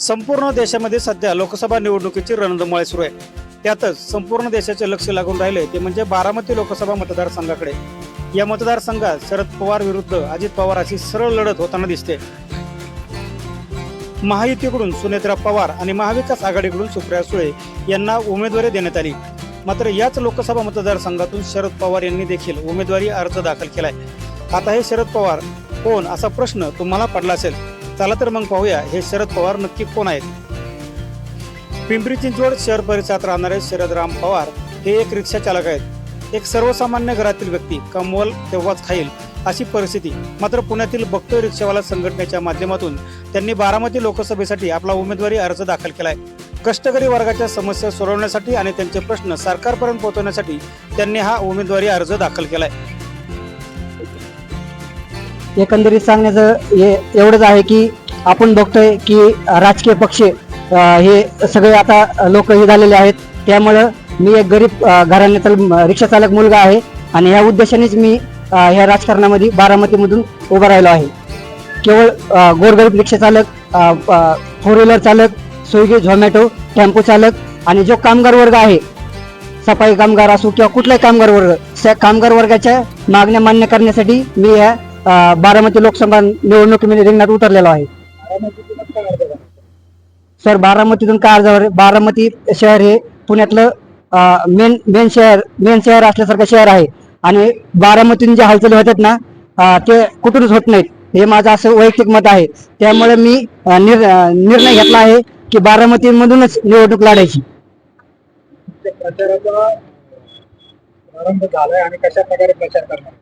संपूर्ण देशामध्ये सध्या लोकसभा निवडणुकीची रणधुमाळी सुरू आहे. त्यातच संपूर्ण देशाचे लक्ष लागून राहिले ते म्हणजे बारामती लोकसभा मतदारसंघाकडे. या मतदारसंघात शरद पवार विरुद्ध अजित पवार अशी सरळ लढत होताना दिसते. महायुतीकडून सुनेत्रा पवार आणि महाविकास आघाडीकडून सुप्रिया सुळे यांना उमेदवारी देण्यात आली. मात्र याच लोकसभा मतदारसंघातून शरद पवार यांनी देखील उमेदवारी अर्ज दाखल केलाय. आता हे शरद पवार कोण असा प्रश्न तुम्हाला पडला असेल. चला तर मग पाहूया हे शरद पवार नक्की कोण आहेत? पिंपरी चिंचवड शहर परिसरात राहणारे शरद राम पवार हे एक रिक्षा चालक आहेत. एक सर्वसामान्य घरातील व्यक्ती कमवल तेव्हाच खाईल अशी परिस्थिती. मात्र पुण्यातील बघतोय रिक्षावाला संघटनेच्या माध्यमातून त्यांनी बारामती लोकसभेसाठी आपला उमेदवारी अर्ज दाखल केलाय. कष्टकरी वर्गाच्या समस्या सोडवण्यासाठी आणि त्यांचे प्रश्न सरकारपर्यंत पोहोचवण्यासाठी त्यांनी हा उमेदवारी अर्ज दाखल केलाय. एकंदरीत सांगण्याचं हे एवढंच आहे की आपण बघतोय की राजकीय पक्ष हे सगळे आता लोक हे झालेले आहेत. त्यामुळं मी एक गरीब घराण्याचा रिक्षा चालक मुलगा आहे आणि ह्या उद्देशानेच मी ह्या राजकारणामध्ये बारामतीमधून उभा राहिलो आहे. केवळ गोरगरीब रिक्षा चालक फोर व्हीलर चालक स्विगी झोमॅटो टेम्पो चालक आणि जो कामगार वर्ग आहे सफाई कामगार असो किंवा कुठलाही कामगार वर्ग त्या कामगार वर्गाच्या मागण्या मान्य करण्यासाठी मी या बारामती लोकसभा निवडणुकीमध्ये रिंगणात उतरलेलो आहे. सर बारामतीतून काय अर्जावर बारामती शहर हे पुण्यातलं मेन मेन शहर मेन शहर असल्यासारखं शहर आहे. आणि बारामतीतून जे हालचाली होतात ना ते कुठूनच होत नाहीत. हे माझं असं वैयक्तिक मत आहे. त्यामुळे मी निर निर्णय घेतला आहे की बारामतीमधूनच निवडणूक लढायची. प्रचाराचा प्रारंभ झालाय आणि कशा प्रकारे प्रचार करणार?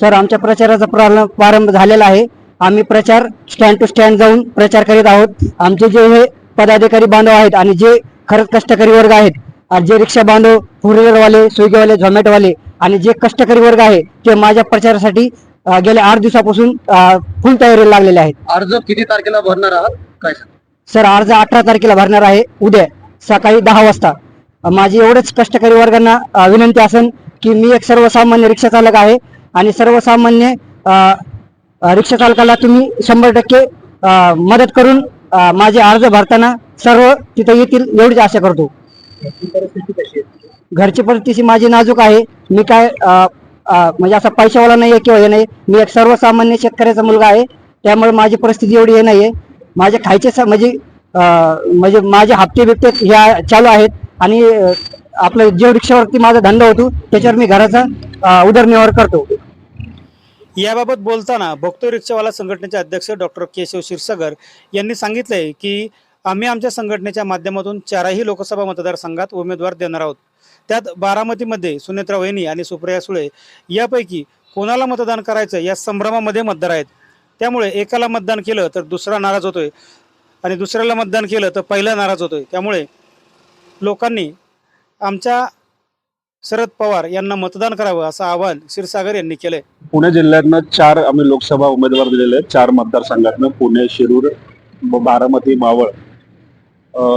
सर आमच्या प्रचाराचा प्रारंभ प्रारंभ झालेला आहे. आम्ही प्रचार स्टँड टू स्टँड जाऊन प्रचार करीत आहोत. आमचे जे हे पदाधिकारी बांधव आहेत आणि जे खरंच कष्टकरी वर्ग आहेत आणि जे रिक्षा बांधव फोर व्हीलरवाले स्विगीवाले झोमॅटोवाले आणि जे कष्टकरी वर्ग आहे ते माझ्या प्रचारासाठी गेल्या आठ दिवसापासून फुल तयारीला लागलेले आहेत. अर्ज किती तारखेला भरणार आहात? काय सर अर्ज अठरा तारखेला भरणार आहे. उद्या सकाळी दहा वाजता. माझी एवढंच कष्टकरी वर्गांना विनंती असेल की मी एक सर्वसामान्य रिक्षा चालक आहे. आणि सर्वसामान्य रिक्षा चालकाला तुम्ही शंभर टक्के मदत करून माझे अर्ज भरताना सर्व तिथं येतील एवढीच आशा करतो. घरची परिस्थिती माझी नाजूक आहे. मी काय म्हणजे असा पैशावाला नाही आहे किंवा हे नाही मी एक सर्वसामान्य शेतकऱ्याचा मुलगा आहे. त्यामुळे माझी परिस्थिती एवढी हे नाही आहे माझे खायचे स- म्हणजे म्हणजे माझे हप्ते बिप्ते ह्या चालू आहेत. आणि आपलं जे रिक्षावरती माझा धंदा होतो त्याच्यावर मी घराचा उदरनिर्वाह करतो. याबाबत बोलताना भक्तो रिक्षावाला संघटनेचे अध्यक्ष डॉक्टर केशव क्षीरसागर यांनी सांगितलंय की आम्ही आमच्या संघटनेच्या माध्यमातून चारही लोकसभा मतदारसंघात उमेदवार देणार आहोत. त्यात बारामतीमध्ये सुनेत्रा वहिनी आणि सुप्रिया सुळे यापैकी कोणाला मतदान करायचं या संभ्रमामध्ये मतदार आहेत. त्यामुळे एकाला मतदान केलं तर दुसरा नाराज होतोय आणि दुसऱ्याला मतदान केलं तर पहिला नाराज होतोय. त्यामुळे लोकांनी आमच्या शरद पवार यांना मतदान करावं असं आवाहन क्षीरसागर यांनी केलंय. पुणे जिल्ह्यातनं चार आम्ही लोकसभा उमेदवार दिलेले आहेत. चार मतदारसंघातनं पुणे शिरूर बारामती मावळ.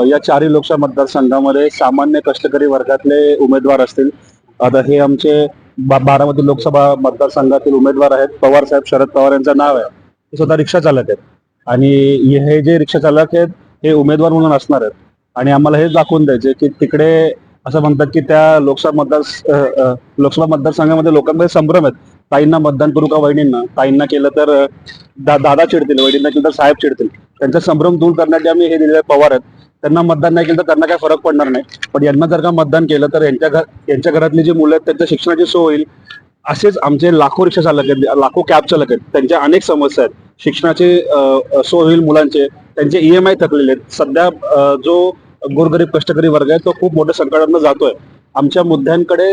या चारही लोकसभा मतदारसंघामध्ये सामान्य कष्टकरी वर्गातले उमेदवार असतील. आता हे आमचे बारामती लोकसभा मतदारसंघातील उमेदवार आहेत. पवार साहेब शरद पवार यांचं नाव आहे. ते स्वतः रिक्षा चालक आहेत. आणि हे जे रिक्षा चालक आहेत हे उमेदवार म्हणून असणार आहेत. आणि आम्हाला हे दाखवून द्यायचे की तिकडे असं म्हणतात की त्या लोकसभा मतदार लोकसभा मतदारसंघामध्ये लोकांमध्ये संभ्रम आहेत. ताईंना मतदान करू का वहिनींना? ताईंना केलं तर दा, दादा चिडतील वहिनींना केलं तर साहेब चिडतील. त्यांचा संभ्रम दूर करण्यासाठी आम्ही हे दिलेले पवार आहेत. त्यांना मतदान नाही केलं तर त्यांना काय फरक पडणार नाही. पण यांना जर का मतदान केलं तर यांच्या घर यांच्या घरातली जी मुलं आहेत त्यांच्या शिक्षणाची सोय होईल. असेच आमचे लाखो रिक्षा चालक आहेत लाखो कॅब चालक आहेत. त्यांच्या अनेक समस्या आहेत. शिक्षणाचे सोय होईल मुलांचे. त्यांचे ई एम आय थकलेले आहेत. सध्या जो गोरगरीब कष्टकरी वर्ग आहे तो खूप मोठ्या संकटातनं जातोय. आमच्या मुद्द्यांकडे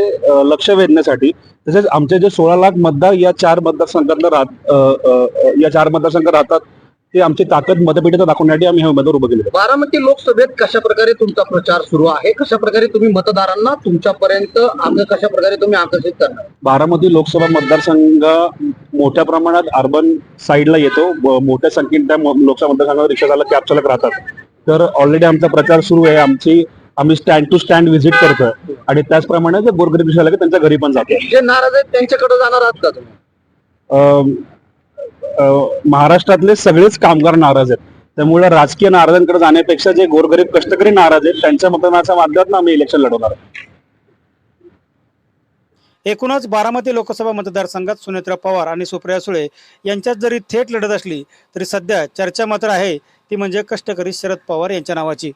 लक्ष वेधण्यासाठी तसेच आमचे जे सोळा लाख मतदार या चार मतदारसंघातनं राहत या चार मतदारसंघात राहतात ते आमची ताकद मतपेटीत दाखवण्यासाठी आम्ही हे उमेदवार उभं केले बारामती लोकसभेत कशा प्रकारे तुमचा प्रचार सुरू आहे? कशा प्रकारे तुम्ही मतदारांना तुमच्यापर्यंत आग- कशा प्रकारे तुम्ही आकर्षित करणार? बारामती लोकसभा मतदारसंघ मोठ्या प्रमाणात अर्बन साईडला येतो. मोठ्या संख्येने त्या लोकसभा मतदारसंघात रिक्षा चालक कॅब चालक राहतात. तर ऑलरेडी आमचा प्रचार सुरू आहे. आमची आम्ही स्टँड टू स्टँड व्हिजिट करतोय. आणि त्याचप्रमाणे जे गोरगरीब आहेत, त्यांच्या घरी पण जातो जे नाराज आहेत त्यांच्याकडे जाणार आहात का तुम्ही? महाराष्ट्रातले सगळेच कामगार नाराज आहेत. त्यामुळे राजकीय नाराजांकडे जाण्यापेक्षा जे गोरगरीब कष्टकरी नाराज आहेत त्यांच्या मतदानाच्या माध्यमातून आम्ही इलेक्शन लढवणार आहोत. एकूणच बारामती लोकसभा मतदारसंघात सुनेत्रा पवार आणि सुप्रिया सुळे यांच्यात जरी थेट लढत असली तरी सध्या चर्चा मात्र आहे ती म्हणजे कष्टकरी शरद पवार यांच्या नावाची.